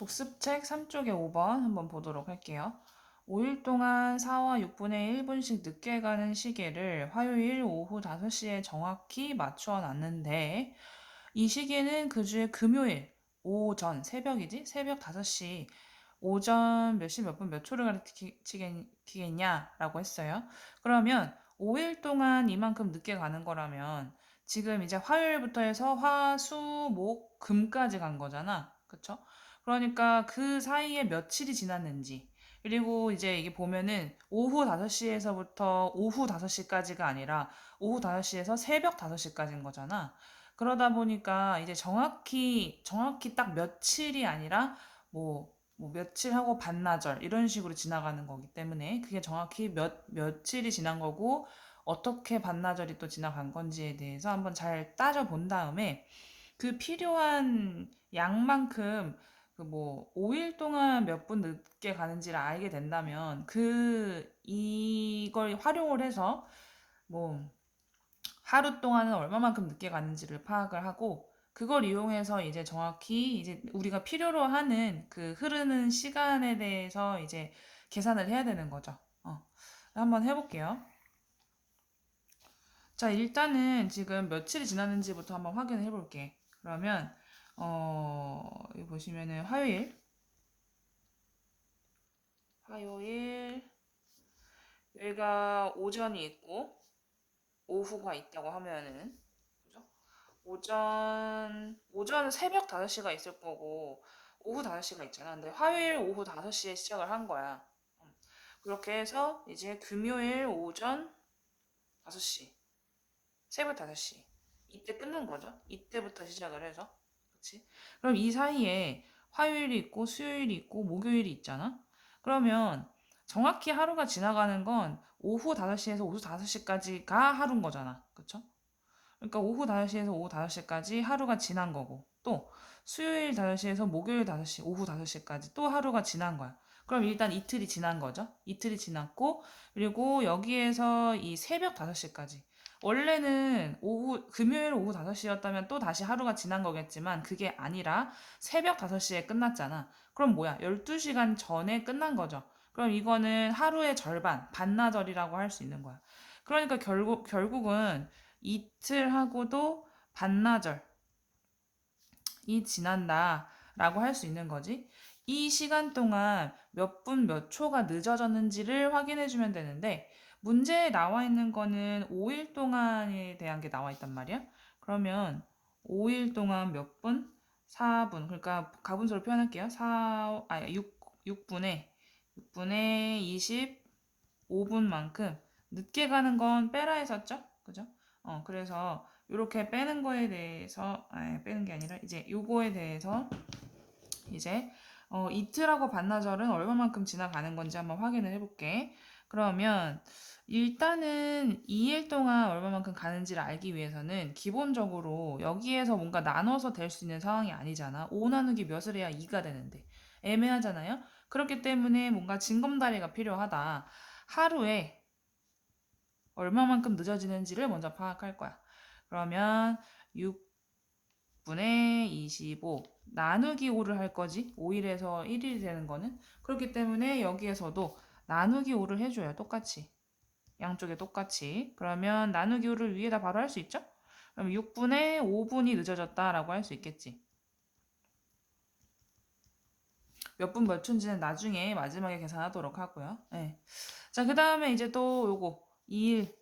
복습책 3쪽에 5번 한번 보도록 할게요. 5일 동안 4와 6분의 1분씩 늦게 가는 시계를 화요일 오후 5시에 정확히 맞추어 놨는데 이 시계는 그 주에 금요일 오전 새벽이지? 새벽 5시 오전 몇 시 몇 분몇 초를 가리키겠냐라고 했어요. 그러면 5일 동안 이만큼 늦게 가는 거라면 지금 이제 화요일부터 해서 화, 수, 목, 금까지 간 거잖아. 그쵸? 그러니까 그 사이에 며칠이 지났는지 그리고 이제 이게 보면은 오후 5시에서부터 오후 5시까지가 아니라 오후 5시에서 새벽 5시까지인 거잖아. 그러다 보니까 이제 정확히 정확히 딱 며칠이 아니라 뭐, 뭐 며칠 하고 반나절 이런 식으로 지나가는 거기 때문에 그게 정확히 몇 며칠이 지난 거고 어떻게 반나절이 또 지나간 건지에 대해서 한번 잘 따져 본 다음에 그 필요한 양만큼 그뭐 5일 동안 몇 분 늦게 가는지를 알게 된다면 그 이걸 활용을 해서 뭐 하루 동안은 얼마만큼 늦게 가는지를 파악을 하고 그걸 이용해서 이제 정확히 이제 우리가 필요로 하는 그 흐르는 시간에 대해서 이제 계산을 해야 되는 거죠. 어. 한번 해볼게요. 자, 일단은 지금 며칠이 지났는지부터 한번 확인을 해볼게. 그러면 어, 여기 보시면은 화요일, 화요일, 여기가 오전이 있고, 오후가 있다고 하면은, 그죠? 오전, 오전 새벽 5시가 있을 거고, 오후 5시가 있잖아. 근데 화요일 오후 5시에 시작을 한 거야. 음. 그렇게 해서 이제 금요일 오전 5시, 새벽 5시. 이때 끊는 거죠. 이때부터 시작을 해서. 그치? 그럼 이 사이에 화요일이 있고 수요일이 있고 목요일이 있잖아? 그러면 정확히 하루가 지나가는 건 오후 5시에서 오후 5시까지가 하루인 거잖아. 그쵸? 그러니까 오후 5시에서 오후 5시까지 하루가 지난 거고 또 수요일 5시에서 목요일 5시, 오후 5시까지 또 하루가 지난 거야. 그럼 일단 이틀이 지난 거죠. 이틀이 지났고 그리고 여기에서 이 새벽 5시까지 원래는 오후, 금요일 오후 5시였다면 또 다시 하루가 지난 거겠지만 그게 아니라 새벽 5시에 끝났잖아. 그럼 뭐야? 12시간 전에 끝난 거죠. 그럼 이거는 하루의 절반, 반나절이라고 할 수 있는 거야. 그러니까 결국, 결국은 이틀 하고도 반나절이 지난다. 라고 할 수 있는 거지. 이 시간 동안 몇 분, 몇 초가 늦어졌는지를 확인해 주면 되는데, 문제에 나와 있는 거는 5일 동안에 대한 게 나와 있단 말이야. 그러면 5일 동안 몇 분? 4분. 그러니까 가분수로 표현할게요. 4, 아, 6, 6분에, 6분에 25분만큼 늦게 가는 건 빼라 했었죠? 그죠? 어, 그래서 이렇게 빼는 거에 대해서, 아, 빼는 게 아니라 이제 요거에 대해서 이제 어, 이틀하고 반나절은 얼마만큼 지나가는 건지 한번 확인을 해볼게. 그러면 일단은 2일 동안 얼마만큼 가는지를 알기 위해서는 기본적으로 여기에서 뭔가 나눠서 될 수 있는 상황이 아니잖아. 5 나누기 몇을 해야 2가 되는데. 애매하잖아요? 그렇기 때문에 뭔가 징검다리가 필요하다. 하루에 얼마만큼 늦어지는지를 먼저 파악할 거야. 그러면 6분의 25 나누기 5를 할 거지. 5일에서 1일이 되는 거는. 그렇기 때문에 여기에서도 나누기 5를 해줘요. 똑같이. 양쪽에 똑같이. 그러면 나누기 5를 위에다 바로 할 수 있죠? 그럼 6분의 5분이 늦어졌다라고 할 수 있겠지. 몇 분몇 초인지는 나중에 마지막에 계산하도록 하고요. 네. 자, 그 다음에 이제 또 요거 2일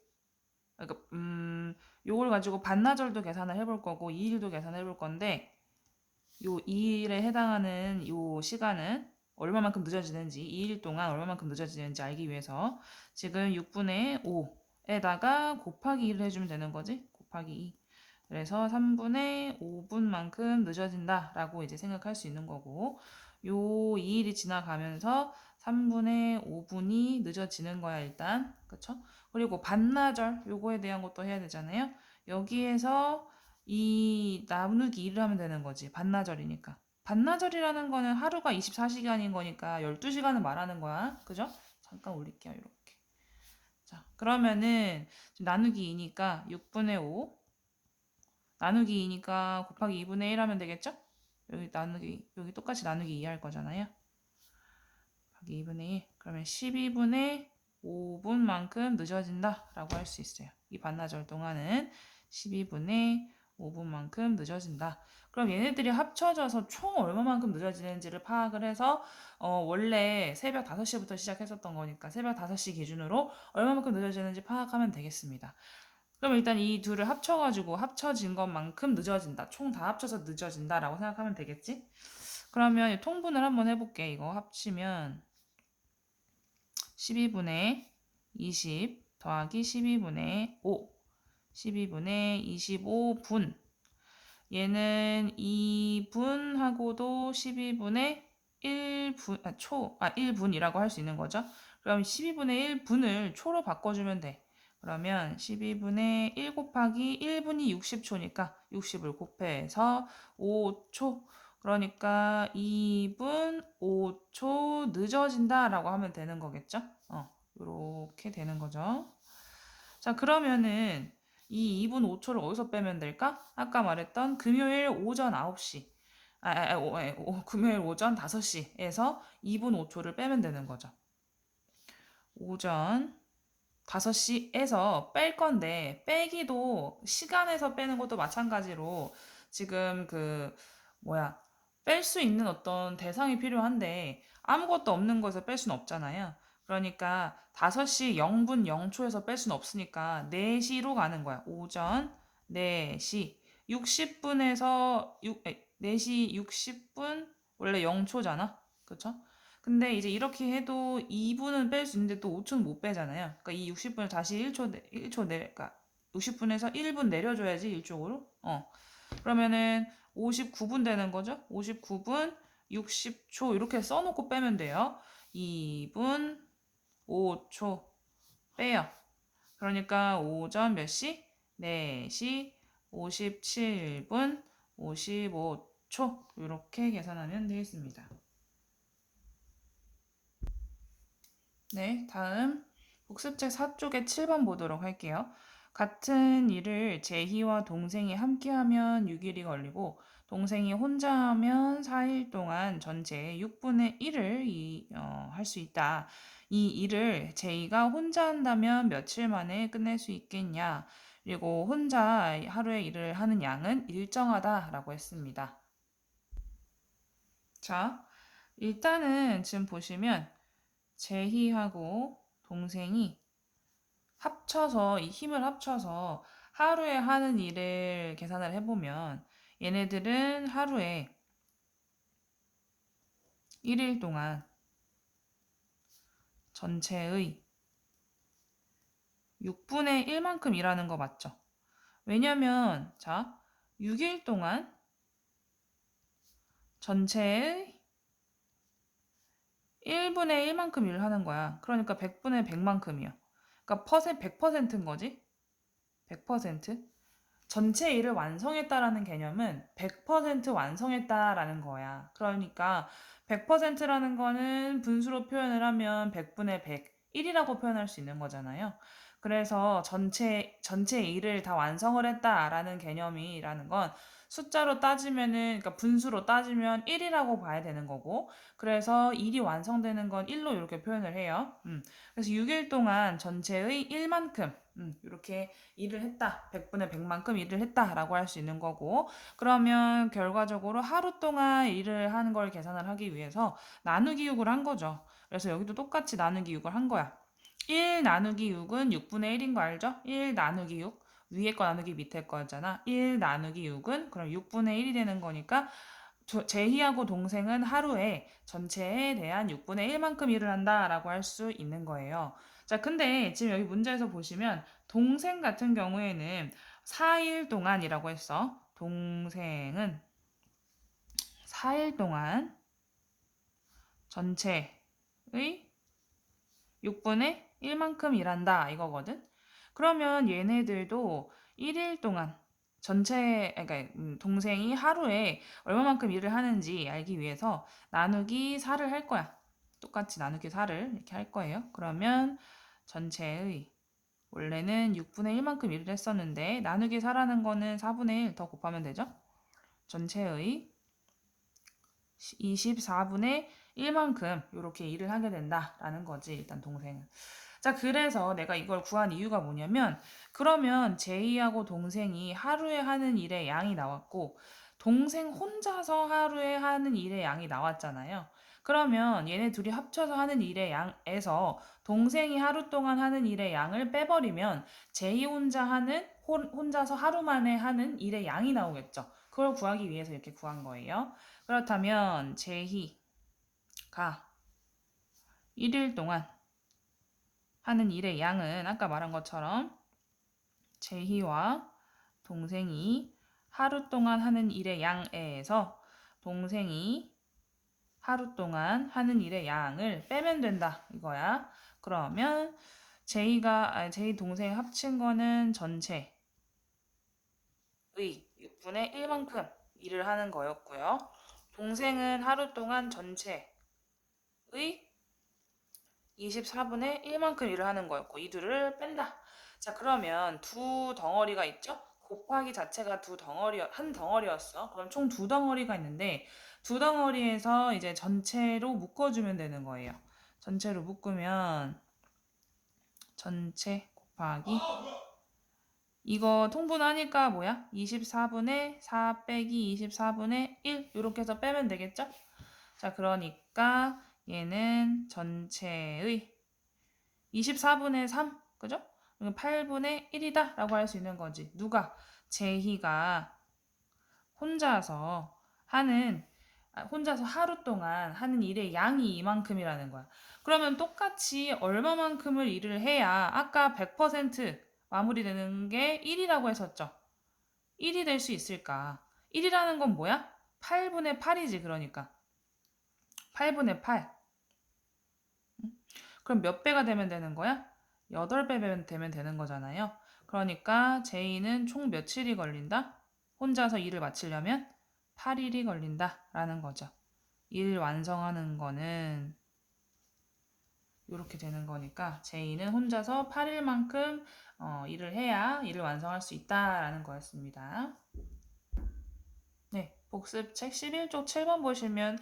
그러니까 음 요걸 가지고 반나절도 계산을 해볼 거고 2일도 계산해 볼 건데 요 2일에 해당하는 요 시간은 얼마만큼 늦어지는지 2일 동안 얼마만큼 늦어지는지 알기 위해서 지금 6분의 5에다가 곱하기 1을 해주면 되는 거지? 곱하기 2 그래서 3분의 5분만큼 늦어진다 라고 이제 생각할 수 있는 거고 요 2일이 지나가면서 3분의 5분이 늦어지는 거야 일단. 그쵸? 그리고 반나절 요거에 대한 것도 해야 되잖아요. 여기에서 이 나누기 2를 하면 되는 거지 반나절이니까 반나절이라는 거는 하루가 24시간인 거니까 12시간을 말하는 거야. 그죠? 잠깐 올릴게요. 이렇게. 자, 그러면은 나누기 2니까 6분의 5 나누기 2니까 곱하기 2분의 1 하면 되겠죠? 여기 나누기 여기 똑같이 나누기 2 할 거잖아요. 여기 2분의 1 그러면 12분의 5분만큼 늦어진다 라고 할 수 있어요. 이 반나절 동안은 12분의 5분만큼 늦어진다. 그럼 얘네들이 합쳐져서 총 얼마만큼 늦어지는지를 파악을 해서 어, 원래 새벽 5시부터 시작했었던 거니까 새벽 5시 기준으로 얼마만큼 늦어지는지 파악하면 되겠습니다. 그럼 일단 이 둘을 합쳐가지고 합쳐진 것만큼 늦어진다. 총 다 합쳐서 늦어진다라고 생각하면 되겠지? 그러면 이 통분을 한번 해볼게. 이거 합치면 12분의 20 더하기 12분의 5 12분의 25분 얘는 2분하고도 12분의 1분 아, 초, 아 1분이라고 할 수 있는 거죠. 그럼 12분의 1분을 초로 바꿔주면 돼. 그러면 12분의 1 곱하기 1분이 60초니까 60을 곱해서 5초. 그러니까 2분 5초 늦어진다 라고 하면 되는 거겠죠? 어, 이렇게 되는 거죠. 자, 그러면은 이 2분 5초를 어디서 빼면 될까? 아까 말했던 금요일 오전 9시. 아, 아, 아 오, 오, 금요일 오전 5시에서 2분 5초를 빼면 되는 거죠. 오전 5시에서 뺄 건데 빼기도 시간에서 빼는 것도 마찬가지로 지금 그 뭐야 뺄 수 있는 어떤 대상이 필요한데 아무것도 없는 거에서 뺄 수는 없잖아요. 그러니까 5시 0분 0초에서 뺄 수는 없으니까 4시로 가는 거야. 오전 4시 60분에서 6, 4시 60분 원래 0초잖아. 그쵸? 근데 이제 이렇게 해도 2분은 뺄 수 있는데 또 5초는 못 빼잖아요. 그러니까 이 60분을 다시 1초, 1초 내, 그러니까 60분에서 1분 내려줘야지 일쪽으로. 어. 그러면은 59분 되는 거죠? 59분 60초 이렇게 써놓고 빼면 돼요. 2분 5초 빼요. 그러니까 오전 몇 시? 4시 57분 55초 이렇게 계산하면 되겠습니다. 네, 다음 복습책 4쪽의 7번 보도록 할게요. 같은 일을 제희와 동생이 함께 하면 6일이 걸리고 동생이 혼자 하면 4일 동안 전체의 6분의 1을 어, 할 수 있다. 이 일을 제이가 혼자 한다면 며칠 만에 끝낼 수 있겠냐? 그리고 혼자 하루에 일을 하는 양은 일정하다라고 했습니다. 자, 일단은 지금 보시면 제희하고 동생이 합쳐서 이 힘을 합쳐서 하루에 하는 일을 계산을 해보면 얘네들은 하루에 1일 동안 전체의 6분의 1만큼 일하는 거 맞죠? 왜냐면 자 6일 동안 전체의 1분의 1만큼 일을 하는 거야. 그러니까 100분의 100만큼이야. 그러니까 퍼센 100%인 거지. 100%. 전체 일을 완성했다라는 개념은 100% 완성했다라는 거야. 그러니까 100%라는 거는 분수로 표현을 하면 100분의 100, 1이라고 표현할 수 있는 거잖아요. 그래서 전체, 전체 일을 다 완성을 했다라는 개념이라는 건 숫자로 따지면은, 그러니까 분수로 따지면 1이라고 봐야 되는 거고, 그래서 일이 완성되는 건 1로 이렇게 표현을 해요. 음, 그래서 6일 동안 전체의 1만큼, 음, 이렇게 일을 했다. 100분의 100만큼 일을 했다라고 할 수 있는 거고, 그러면 결과적으로 하루 동안 일을 하는 걸 계산을 하기 위해서 나누기 6을 한 거죠. 그래서 여기도 똑같이 나누기 6을 한 거야. 1 나누기 6은 6분의 1인 거 알죠? 1 나누기 6. 위에 거 나누기 밑에 거잖아. 1 나누기 6은 그럼 6분의 1이 되는 거니까 제희하고 동생은 하루에 전체에 대한 6분의 1만큼 일을 한다라고 할 수 있는 거예요. 자, 근데 지금 여기 문제에서 보시면 동생 같은 경우에는 4일 동안이라고 했어. 동생은 4일 동안 전체의 6분의 1만큼 일한다 이거거든. 그러면 얘네들도 1일 동안 전체 그러니까 음, 동생이 하루에 얼마만큼 일을 하는지 알기 위해서 나누기 4를 할 거야. 똑같이 나누기 4를 이렇게 할 거예요. 그러면 전체의 원래는 6분의 1만큼 일을 했었는데 나누기 4라는 거는 4분의 1 더 곱하면 되죠. 전체의 24분의 1만큼 이렇게 일을 하게 된다라는 거지 일단 동생은. 자 그래서 내가 이걸 구한 이유가 뭐냐면 그러면 제이하고 동생이 하루에 하는 일의 양이 나왔고 동생 혼자서 하루에 하는 일의 양이 나왔잖아요. 그러면 얘네 둘이 합쳐서 하는 일의 양에서 동생이 하루 동안 하는 일의 양을 빼버리면 제이 혼자 하는 혼, 혼자서 하루 만에 하는 일의 양이 나오겠죠. 그걸 구하기 위해서 이렇게 구한 거예요. 그렇다면 제희가 1일 동안 하는 일의 양은 아까 말한 것처럼 제희와 동생이 하루 동안 하는 일의 양에서 동생이 하루 동안 하는 일의 양을 빼면 된다 이거야. 그러면 제이가 아니, 제이 동생 합친 거는 전체의 6분의 1만큼 일을 하는 거였고요. 동생은 하루 동안 전체의 24분의 1만큼 일을 하는 거였고 이 둘을 뺀다. 자 그러면 두 덩어리가 있죠? 곱하기 자체가 두 덩어리 한 덩어리였어. 그럼 총 두 덩어리가 있는데 두 덩어리에서 이제 전체로 묶어주면 되는 거예요. 전체로 묶으면 전체 곱하기 이거 통분하니까 뭐야? 24분의 4 빼기 24분의 1 이렇게 해서 빼면 되겠죠? 자 그러니까 얘는 전체의 24분의 3 그죠? 8분의 1이다 라고 할 수 있는 거지. 누가? 제희가 혼자서 하는 아, 혼자서 하루 동안 하는 일의 양이 이만큼이라는 거야. 그러면 똑같이 얼마만큼을 일을 해야 아까 100% 마무리되는 게 1이라고 했었죠. 1이 될 수 있을까? 1이라는 건 뭐야? 8분의 8이지 그러니까. 8분의 8. 그럼 몇 배가 되면 되는 거야? 8배 되면 되는 거잖아요. 그러니까 제이는 총 며칠이 걸린다? 혼자서 일을 마치려면 8일이 걸린다 라는 거죠. 일 완성하는 거는 이렇게 되는 거니까 제이는 혼자서 8일만큼 어, 일을 해야 일을 완성할 수 있다라는 거였습니다. 네, 복습 책 11쪽 7번 보시면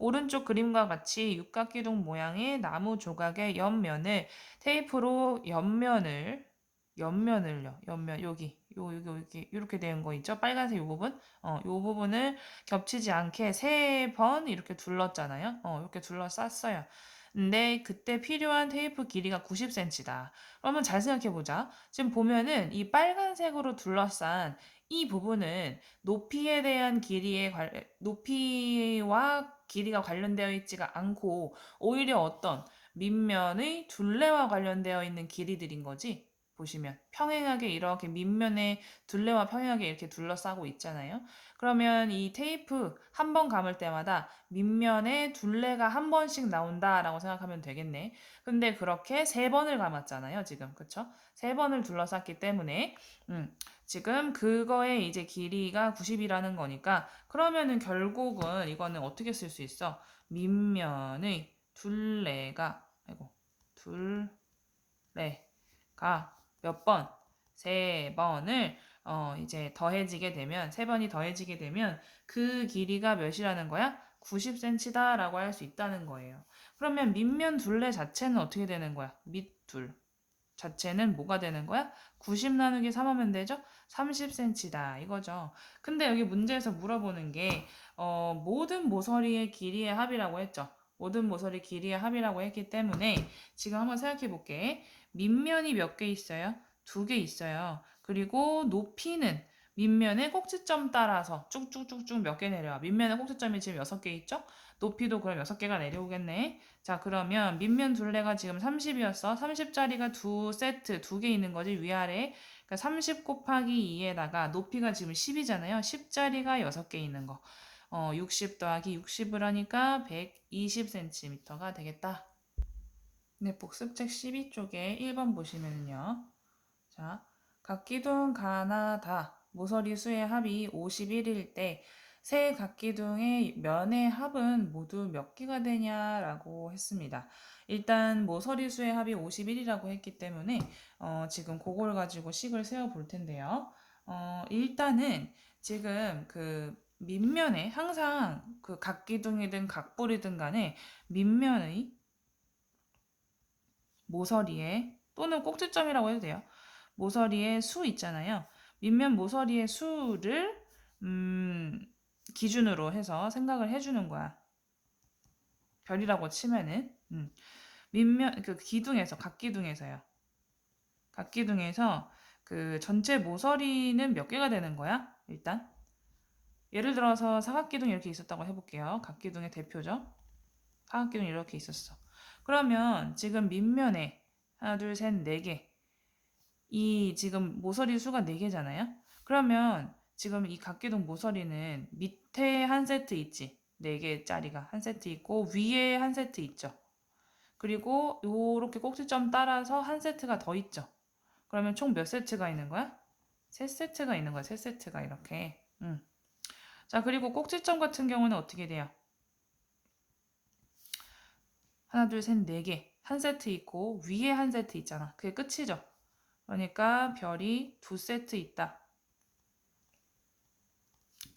오른쪽 그림과 같이 육각기둥 모양의 나무 조각의 옆면을 테이프로 옆면을 옆면을요. 옆면 여기 요 여기 여기 이렇게 된 거 있죠? 빨간색 요 부분. 어, 요 부분을 겹치지 않게 세 번 이렇게 둘렀잖아요. 어, 이렇게 둘러쌌어요. 근데 그때 필요한 테이프 길이가 90cm다. 그러면 잘 생각해 보자. 지금 보면은 이 빨간색으로 둘러싼 이 부분은 높이에 대한 길이의 관, 높이와 길이가 관련되어 있지가 않고 오히려 어떤 밑면의 둘레와 관련되어 있는 길이들인 거지. 보시면 평행하게 이렇게 밑면에 둘레와 평행하게 이렇게 둘러싸고 있잖아요. 그러면 이 테이프 한 번 감을 때마다 밑면에 둘레가 한 번씩 나온다라고 생각하면 되겠네. 근데 그렇게 세 번을 감았잖아요, 지금. 그쵸? 세 번을 둘러쌌기 때문에 음, 지금 그거의 이제 길이가 90이라는 거니까 그러면은 결국은 이거는 어떻게 쓸 수 있어? 밑면의 둘레가 아이고 둘레가 몇 번? 세 번을 어 이제 더해지게 되면 세 번이 더해지게 되면 그 길이가 몇이라는 거야? 90cm다 라고 할 수 있다는 거예요. 그러면 밑면 둘레 자체는 어떻게 되는 거야? 밑둘 자체는 뭐가 되는 거야? 90 나누기 3 하면 되죠? 30cm다 이거죠. 근데 여기 문제에서 물어보는 게 어, 모든 모서리의 길이의 합이라고 했죠. 모든 모서리 길이의 합이라고 했기 때문에 지금 한번 생각해 볼게. 밑면이 몇 개 있어요? 두 개 있어요. 그리고 높이는 밑면의 꼭지점 따라서 쭉쭉쭉쭉 몇 개 내려와. 밑면의 꼭지점이 지금 여섯 개 있죠? 높이도 그럼 여섯 개가 내려오겠네. 자, 그러면 밑면 둘레가 지금 30이었어. 30짜리가 두 세트, 두 개 있는 거지, 위아래. 그러니까 30 곱하기 2에다가 높이가 지금 10이잖아요. 10짜리가 여섯 개 있는 거. 어, 60 더하기 60을 하니까 120cm가 되겠다. 네, 복습책 12쪽에 1번 보시면요. 자, 각기둥 가나다 모서리 수의 합이 51일 때 세 각기둥의 면의 합은 모두 몇 개가 되냐라고 했습니다. 일단 모서리 수의 합이 51이라고 했기 때문에 어, 지금 그걸 가지고 식을 세워 볼 텐데요. 어, 일단은 지금 그 밑면에 항상 그 각기둥이든 각볼이든 간에 밑면의 모서리에 또는 꼭지점이라고 해도 돼요. 모서리에 수 있잖아요. 밑면 모서리의 수를 음, 기준으로 해서 생각을 해주는 거야. 별이라고 치면은 음. 밑면 그 기둥에서 각 기둥에서요. 각 기둥에서 그 전체 모서리는 몇 개가 되는 거야? 일단 예를 들어서 사각기둥이 이렇게 있었다고 해볼게요. 각기둥의 대표죠. 사각기둥이 이렇게 있었어. 그러면 지금 밑면에 하나, 둘, 셋, 네 개. 이 지금 모서리 수가 네 개잖아요. 그러면 지금 이 각기둥 모서리는 밑에 한 세트 있지. 네 개짜리가 한 세트 있고 위에 한 세트 있죠. 그리고 요렇게 꼭지점 따라서 한 세트가 더 있죠. 그러면 총 몇 세트가 있는 거야? 세 세트가 있는 거야. 세 세트가 이렇게. 음. 자, 그리고 꼭지점 같은 경우는 어떻게 돼요? 하나, 둘, 셋, 네 개. 한 세트 있고 위에 한 세트 있잖아. 그게 끝이죠. 그러니까 별이 두 세트 있다.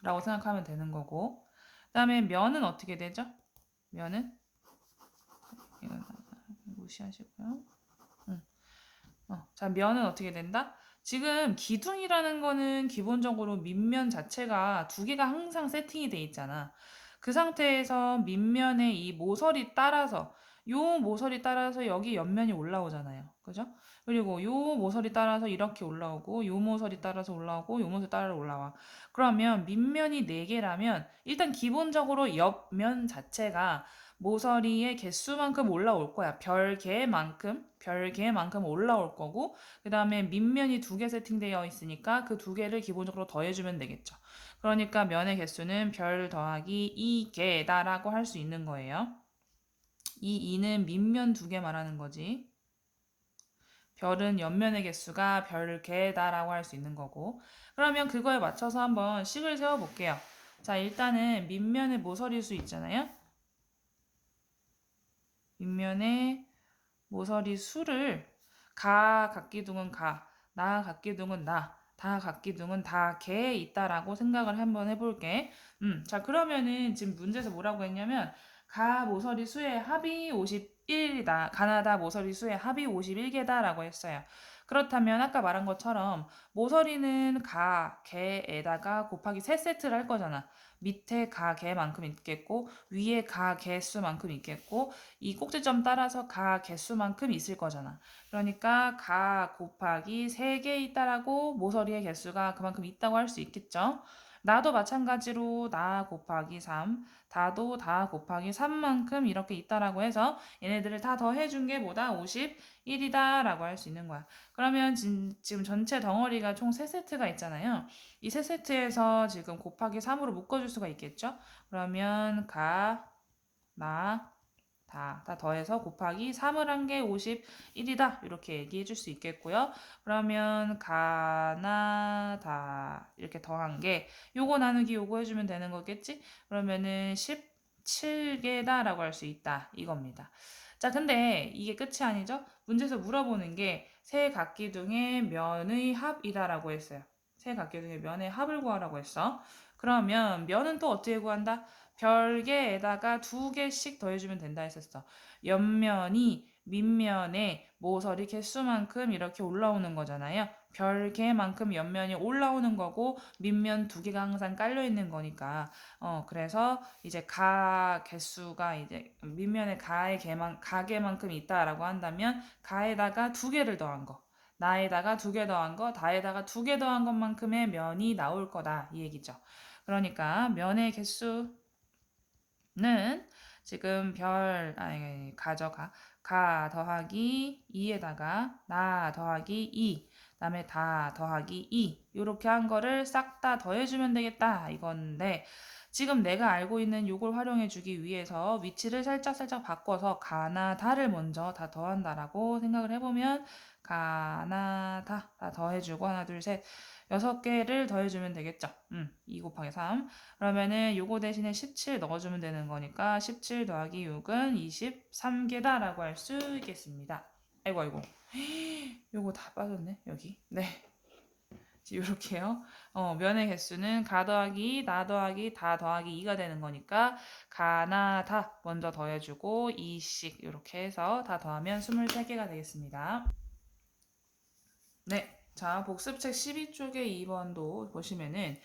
라고 생각하면 되는 거고. 그 다음에 면은 어떻게 되죠? 면은? 이건 무시하시고요. 응. 어, 자, 면은 어떻게 된다? 지금 기둥이라는 거는 기본적으로 밑면 자체가 두 개가 항상 세팅이 돼 있잖아. 그 상태에서 밑면에 이 모서리 따라서 요 모서리 따라서 여기 옆면이 올라오잖아요. 그죠? 그리고 요 모서리 따라서 이렇게 올라오고 요 모서리 따라서 올라오고 요 모서리 따라 올라와. 그러면 밑면이 4개라면 일단 기본적으로 옆면 자체가 모서리의 개수만큼 올라올 거야. 별 개만큼, 별 개만큼 올라올 거고, 그 다음에 밑면이 두 개 세팅되어 있으니까 그 두 개를 기본적으로 더해주면 되겠죠. 그러니까 면의 개수는 별 더하기 2개다라고 할 수 있는 거예요. 이 2는 밑면 두 개 말하는 거지. 별은 옆면의 개수가 별 개다라고 할 수 있는 거고. 그러면 그거에 맞춰서 한번 식을 세워 볼게요. 자, 일단은 밑면의 모서리 수 있잖아요. 밑면의 모서리 수를 가 각기둥은 가, 나 각기둥은 나, 다 각기둥은 다 개에 있다라고 생각을 한번 해볼게. 음, 자 그러면은 지금 문제에서 뭐라고 했냐면 가 모서리 수의 합이 51이다. 가나다 모서리 수의 합이 51개다라고 했어요. 그렇다면 아까 말한 것처럼 모서리는 가, 개에다가 곱하기 3세트를 할 거잖아. 밑에 가, 개만큼 있겠고 위에 가, 개수만큼 있겠고 이 꼭지점 따라서 가, 개수만큼 있을 거잖아. 그러니까 가 곱하기 3개 있다라고 모서리의 개수가 그만큼 있다고 할 수 있겠죠. 나도 마찬가지로 나 곱하기 3, 다도 다 곱하기 3만큼 이렇게 있다라고 해서 얘네들을 다 더해준 게 뭐다? 51이다 라고 할 수 있는 거야. 그러면 진, 지금 전체 덩어리가 총 3세트가 있잖아요. 이 3세트에서 지금 곱하기 3으로 묶어줄 수가 있겠죠? 그러면 가, 나, 다, 다 더해서 곱하기 3을 한 게 51이다. 이렇게 얘기해 줄 수 있겠고요. 그러면 가나 다 이렇게 더한 게 요거 나누기 요거 해주면 되는 거겠지? 그러면은 17개다 라고 할 수 있다. 이겁니다. 자, 근데 이게 끝이 아니죠? 문제에서 물어보는 게 세 각기둥의 면의 합이다라고 했어요. 세 각기둥의 면의 합을 구하라고 했어. 그러면 면은 또 어떻게 구한다? 별개에다가 두 개씩 더해주면 된다 했었어. 옆면이 밑면에 모서리 개수만큼 이렇게 올라오는 거잖아요. 별개만큼 옆면이 올라오는 거고 밑면 두 개가 항상 깔려 있는 거니까 어 그래서 이제 가 개수가 이제 밑면에 가의 개만 가개만큼 있다라고 한다면 가에다가 두 개를 더한 거 나에다가 두 개 더한 거 다에다가 두 개 더한 것만큼의 면이 나올 거다 이 얘기죠. 그러니까 면의 개수 는 지금 별 아니 가져가 가 더하기 2에다가 나 더하기 2 그다음에 다 더하기 2 이렇게 한 거를 싹 다 더해주면 되겠다 이건데 지금 내가 알고 있는 요걸 활용해 주기 위해서 위치를 살짝 살짝 바꿔서 가나 다를 먼저 다 더한다라고 생각을 해보면 가나 다, 다 더해주고 하나 둘 셋 여섯 개를 더해주면 되겠죠. 음, 2 곱하기 3. 그러면은 요거 대신에 17 넣어주면 되는 거니까 17 더하기 6은 23개다 라고 할 수 있겠습니다. 아이고 아이고. 요거 다 빠졌네 여기. 네. 이렇게요. 어, 면의 개수는 가 더하기 나 더하기 다 더하기 2가 되는 거니까 가나 다 먼저 더해주고 2씩 이렇게 해서 다 더하면 23개가 되겠습니다. 네, 자 복습책 12쪽의 2번도 보시면은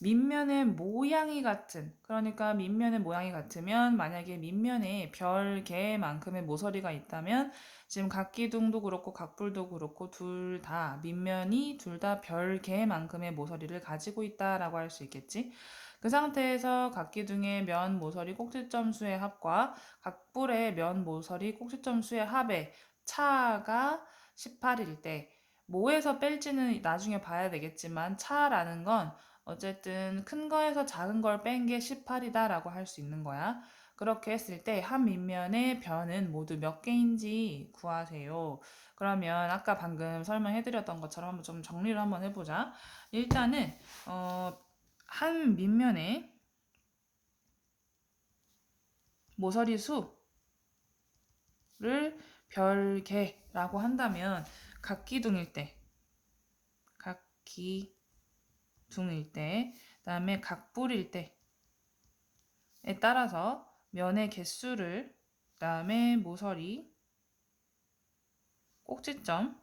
밑면의 모양이 같은 그러니까 밑면의 모양이 같으면 만약에 밑면에 별 개만큼의 모서리가 있다면 지금 각기둥도 그렇고 각불도 그렇고 둘 다 밑면이 둘 다 별 개만큼의 모서리를 가지고 있다라고 할 수 있겠지. 그 상태에서 각기둥의 면 모서리 꼭지점 수의 합과 각불의 면 모서리 꼭지점 수의 합의 차가 18일 때 뭐에서 뺄지는 나중에 봐야 되겠지만 차라는 건 어쨌든 큰 거에서 작은 걸 뺀 게 18이다라고 할 수 있는 거야. 그렇게 했을 때 한 밑면의 변은 모두 몇 개인지 구하세요. 그러면 아까 방금 설명해드렸던 것처럼 한번 좀 정리를 한번 해보자. 일단은 어, 한 밑면에 모서리 수를 별개라고 한다면 각기둥일 때 각기 둥일 때, 그 다음에 각불일 때에 따라서 면의 개수를, 그 다음에 모서리, 꼭지점,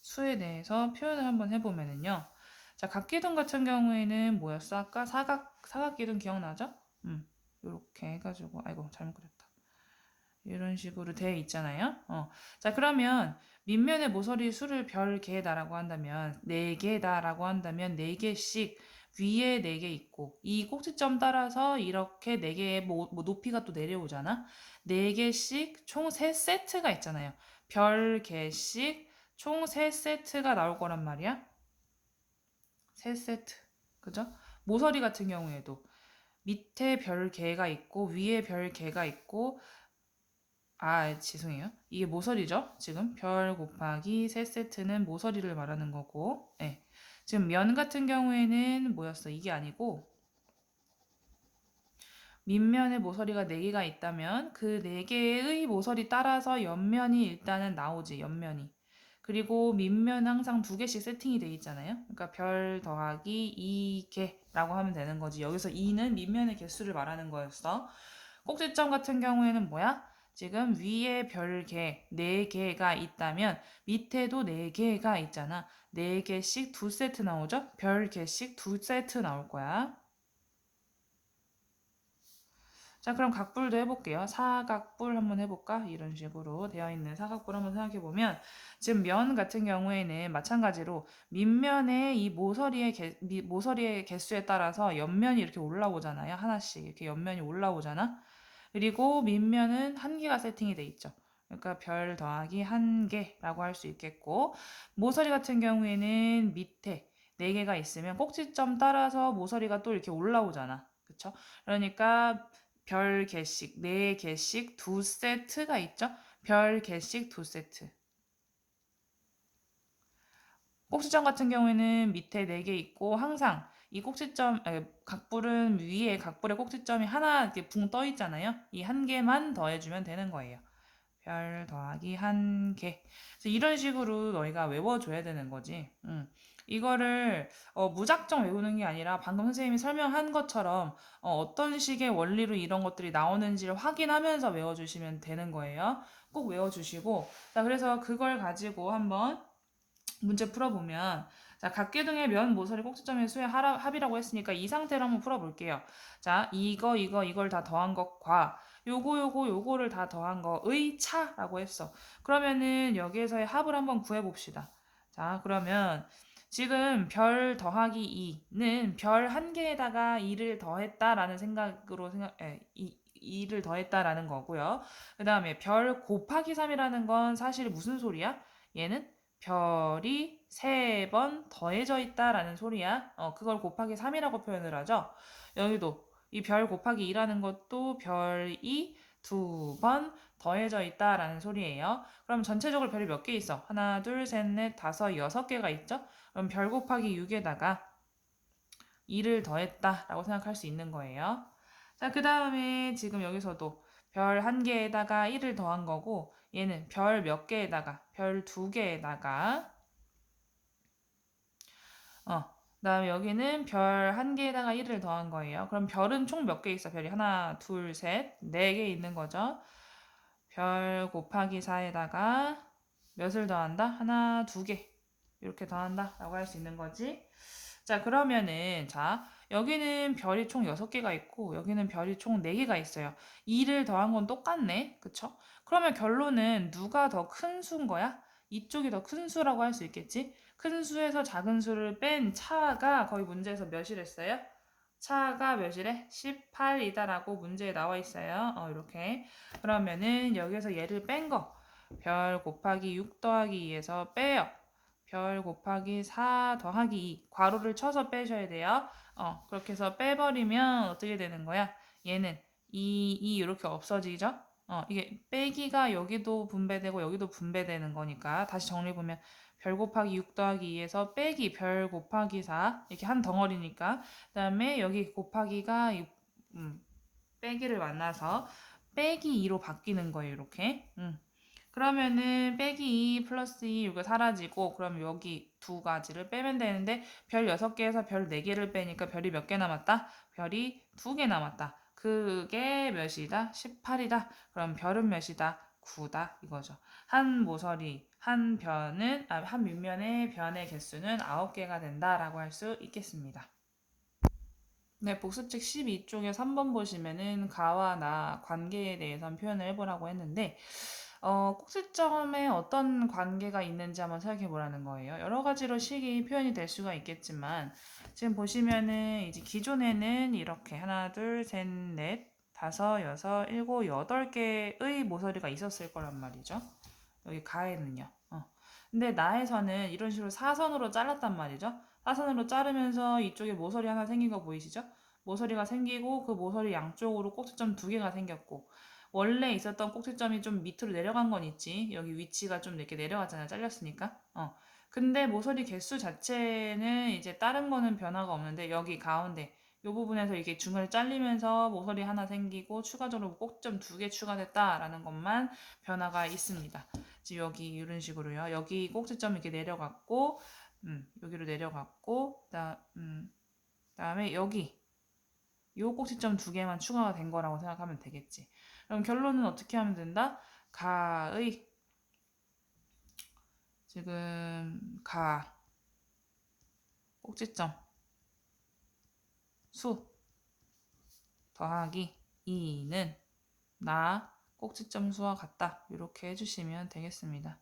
수에 대해서 표현을 한번 해보면은요. 자, 각기둥 같은 경우에는 뭐였어? 아까 사각, 사각기둥 기억나죠? 음, 요렇게 해가지고, 아이고, 잘못 그렸다. 이런 식으로 되어 있잖아요. 어. 자, 그러면 밑면의 모서리 수를 별 개다라고 한다면 네 개다라고 한다면 네 개씩 위에 네 개 있고 이 꼭지점 따라서 이렇게 네 개의 뭐, 뭐 높이가 또 내려오잖아. 네 개씩 총 세 세트가 있잖아요. 별 개씩 총 세 세트가 나올 거란 말이야. 세 세트. 그죠? 모서리 같은 경우에도 밑에 별 개가 있고 위에 별 개가 있고 아, 죄송해요. 이게 모서리죠? 지금 별 곱하기 세 세트는 모서리를 말하는 거고, 네. 지금 면 같은 경우에는 뭐였어? 이게 아니고, 밑면에 모서리가 4개가 있다면 그 4개의 모서리 따라서 옆면이 일단은 나오지, 옆면이. 그리고 밑면 항상 두 개씩 세팅이 돼 있잖아요. 그러니까 별 더하기 2개라고 하면 되는 거지. 여기서 2는 밑면의 개수를 말하는 거였어. 꼭지점 같은 경우에는 뭐야? 지금 위에 별개 4개가 있다면 밑에도 4개가 있잖아. 4개씩 두 세트 나오죠? 별개씩 두 세트 나올 거야. 자, 그럼 각불도 해볼게요. 사각불 한번 해볼까? 이런 식으로 되어 있는 사각불 한번 생각해보면, 지금 면 같은 경우에는 마찬가지로 밑면의 이 모서리의, 개, 모서리의 개수에 따라서 옆면이 이렇게 올라오잖아요. 하나씩 이렇게 옆면이 올라오잖아. 그리고 밑면은 한 개가 세팅이 돼 있죠. 그러니까 별 더하기 한 개라고 할 수 있겠고 모서리 같은 경우에는 밑에 네 개가 있으면 꼭지점 따라서 모서리가 또 이렇게 올라오잖아. 그쵸? 그러니까 별 개씩 네 개씩 두 세트가 있죠. 별 개씩 두 세트. 꼭지점 같은 경우에는 밑에 네 개 있고 항상 이 꼭지점 각불은 위에 각불의 꼭지점이 하나 이렇게 붕 떠 있잖아요. 이 한 개만 더해주면 되는 거예요. 별 더하기 한 개. 이런 식으로 너희가 외워줘야 되는 거지. 음. 이거를 어, 무작정 외우는 게 아니라 방금 선생님이 설명한 것처럼 어, 떤 식의 원리로 이런 것들이 나오는지를 확인하면서 외워주시면 되는 거예요. 꼭 외워주시고 자 그래서 그걸 가지고 한번 문제 풀어보면 자, 각계 등의 면 모서리 꼭지점의 수의 합이라고 했으니까 이 상태로 한번 풀어볼게요. 자, 이거, 이거, 이걸 다 더한 것과 요거, 요거, 요거를 다 더한 거의 차라고 했어. 그러면은 여기에서의 합을 한번 구해봅시다. 자, 그러면 지금 별 더하기 2는 별 한 개에다가 2를 더했다라는 생각으로 생각, 에, 이, 2를 더했다라는 거고요. 그 다음에 별 곱하기 3이라는 건 사실 무슨 소리야? 얘는 별이 세 번 더해져 있다라는 소리야. 어, 그걸 곱하기 3이라고 표현을 하죠. 여기도 이 별 곱하기 2라는 것도 별이 두 번 더해져 있다라는 소리예요. 그럼 전체적으로 별이 몇 개 있어? 하나, 둘, 셋, 넷, 다섯, 여섯 개가 있죠? 그럼 별 곱하기 6에다가 2를 더했다라고 생각할 수 있는 거예요. 자, 그 다음에 지금 여기서도 별 한 개에다가 1을 더한 거고 얘는 별 몇 개에다가 별 두 개에다가 어. 그다음에 여기는 별 한 개에다가 1을 더한 거예요. 그럼 별은 총 몇 개 있어? 별이 하나, 둘, 셋, 네 개 있는 거죠. 별 곱하기 4에다가 몇을 더한다? 하나, 두 개. 이렇게 더한다. 라고 할 수 있는 거지. 자, 그러면은, 자, 여기는 별이 총 6개가 있고, 여기는 별이 총 4개가 있어요. 2를 더한 건 똑같네. 그쵸? 그러면 결론은 누가 더 큰 수인 거야? 이쪽이 더 큰 수라고 할 수 있겠지? 큰 수에서 작은 수를 뺀 차가 거의 문제에서 몇이랬어요? 차가 몇이래? 18이다라고 문제에 나와 있어요. 어, 이렇게. 그러면은 여기서 얘를 뺀 거. 별 곱하기 6 더하기 2에서 빼요. 별 곱하기 4 더하기 2. 괄호를 쳐서 빼셔야 돼요. 어, 그렇게 해서 빼버리면 어떻게 되는 거야? 얘는 2, 2 이렇게 없어지죠? 어, 이게 빼기가 여기도 분배되고 여기도 분배되는 거니까 다시 정리해보면 별 곱하기 6 더하기 2에서 빼기 별 곱하기 4 이렇게 한 덩어리니까 그 다음에 여기 곱하기가 이- 음, 빼기를 만나서 빼기 2로 바뀌는 거예요 이렇게 음. 그러면은 빼기 2 플러스 2 이거 사라지고 그럼 여기 두 가지를 빼면 되는데 별 6개에서 별 4개를 빼니까 별이 몇 개 남았다? 별이 2개 남았다. 그게 몇이다? 18이다. 그럼 별은 몇이다? 9다 이거죠. 한 모서리, 한 변은 아, 한 밑면의 변의 개수는 9개가 된다라고 할 수 있겠습니다. 네, 복습책 12쪽에 3번 보시면은 가와 나 관계에 대해서 표현을 해보라고 했는데 어, 꼭지점에 어떤 관계가 있는지 한번 생각해 보라는 거예요. 여러 가지로 식이 표현이 될 수가 있겠지만 지금 보시면은 이제 기존에는 이렇게 하나, 둘, 셋, 넷, 다섯, 여섯, 일곱, 여덟 개의 모서리가 있었을 거란 말이죠. 여기 가에는요. 어. 근데 나에서는 이런 식으로 사선으로 잘랐단 말이죠. 사선으로 자르면서 이쪽에 모서리 하나 생긴 거 보이시죠? 모서리가 생기고 그 모서리 양쪽으로 꼭지점 두 개가 생겼고 원래 있었던 꼭지점이 좀 밑으로 내려간 건 있지. 여기 위치가 좀 이렇게 내려갔잖아요. 잘렸으니까. 어. 근데 모서리 개수 자체는 이제 다른 거는 변화가 없는데 여기 가운데 이 부분에서 이게 중간에 잘리면서 모서리 하나 생기고 추가적으로 꼭지점 두 개 추가됐다라는 것만 변화가 있습니다. 지금 여기 이런 식으로요. 여기 꼭지점 이렇게 내려갔고, 음, 여기로 내려갔고, 다, 음, 다음에 여기 요 꼭지점 두 개만 추가가 된 거라고 생각하면 되겠지. 그럼 결론은 어떻게 하면 된다? 가의 지금 가 꼭지점 수 더하기 2는 나 꼭지점 수와 같다. 이렇게 해주시면 되겠습니다.